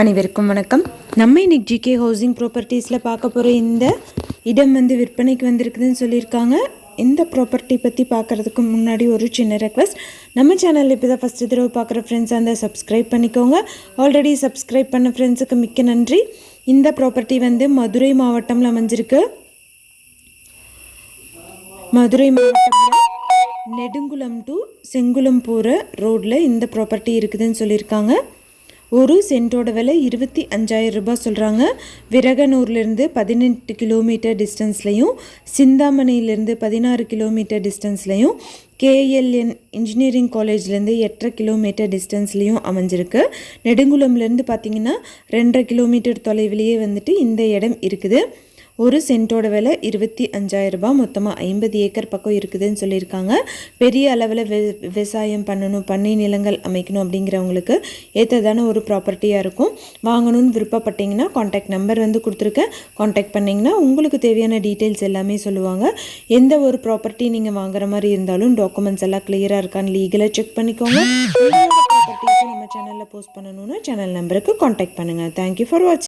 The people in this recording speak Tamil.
அனைவருக்கும் வணக்கம். நம்ம இன்னைக்கு ஜிகே ஹவுசிங் ப்ராப்பர்ட்டிஸில் பார்க்க போகிற இந்த இடம் வந்து விற்பனைக்கு வந்திருக்குதுன்னு சொல்லியிருக்காங்க. இந்த ப்ராப்பர்ட்டி பற்றி பார்க்குறதுக்கு முன்னாடி ஒரு சின்ன ரெக்வஸ்ட் நம்ம சேனல் இப்போ தான் ஃபஸ்ட்டு தடவை பார்க்குற ஃப்ரெண்ட்ஸ் அந்த சப்ஸ்கிரைப் பண்ணிக்கோங்க. ஆல்ரெடி சப்ஸ்கிரைப் பண்ண ஃப்ரெண்ட்ஸுக்கு மிக்க நன்றி. இந்த ப்ராப்பர்ட்டி வந்து மதுரை மாவட்டம்ல அமைஞ்சிருக்கு. மதுரை மாவட்டத்தில் நெடுங்குளம் டு செங்குளம் போகிற ரோட்டில் இந்த ப்ராப்பர்ட்டி இருக்குதுன்னு சொல்லியிருக்காங்க. ஒரு சென்ட்டோட விலை இருபத்தி அஞ்சாயிரம் ரூபாய் சொல்கிறாங்க விரகனூர்லேருந்து பதினெட்டு கிலோமீட்டர் டிஸ்டன்ஸ்லையும் சிந்தாமணியிலேருந்து பதினாறு கிலோமீட்டர் டிஸ்டன்ஸ்லையும் கேஎல்என் இன்ஜினியரிங் காலேஜ்லேருந்து எட்டரை கிலோமீட்டர் டிஸ்டன்ஸ்லேயும் அமைஞ்சிருக்கு. நெடுங்குளம்லேருந்து பார்த்தீங்கன்னா ரெண்டரை கிலோமீட்டர் தொலைவிலேயே வந்துட்டு இந்த இடம் இருக்குது. ஒரு சென்ட்டோட விலை இருபத்தி அஞ்சாயிரம் ரூபாய். மொத்தமாக ஐம்பது ஏக்கர் பக்கம் இருக்குதுன்னு சொல்லியிருக்காங்க. பெரிய அளவில் வி விவசாயம் பண்ணணும் பண்ணை நிலங்கள் அமைக்கணும் அப்படிங்கிறவங்களுக்கு ஏற்றதான ஒரு ப்ராப்பர்ட்டியாக இருக்கும். வாங்கணும்னு விருப்பப்பட்டீங்கன்னா காண்டாக்ட் நம்பர் வந்து கொடுத்துருக்கேன். காண்டாக்ட் பண்ணிங்கன்னா உங்களுக்கு தேவையான டீட்டெயில்ஸ் எல்லாமே சொல்லுவாங்க. எந்த ஒரு ப்ராப்பர்ட்டி நீங்கள் வாங்குற மாதிரி இருந்தாலும் டாக்குமெண்ட்ஸ் எல்லாம் கிளியராக இருக்கான்னு லீகலாக செக் பண்ணிக்கோங்க. ப்ராப்பர்ட்டிஸும் நம்ம சேனலில் போஸ்ட் பண்ணணும்னா சேனல் நம்பருக்கு காண்டாக்ட் பண்ணுங்கள் தேங்க்யூ ஃபார் வாட்சிங்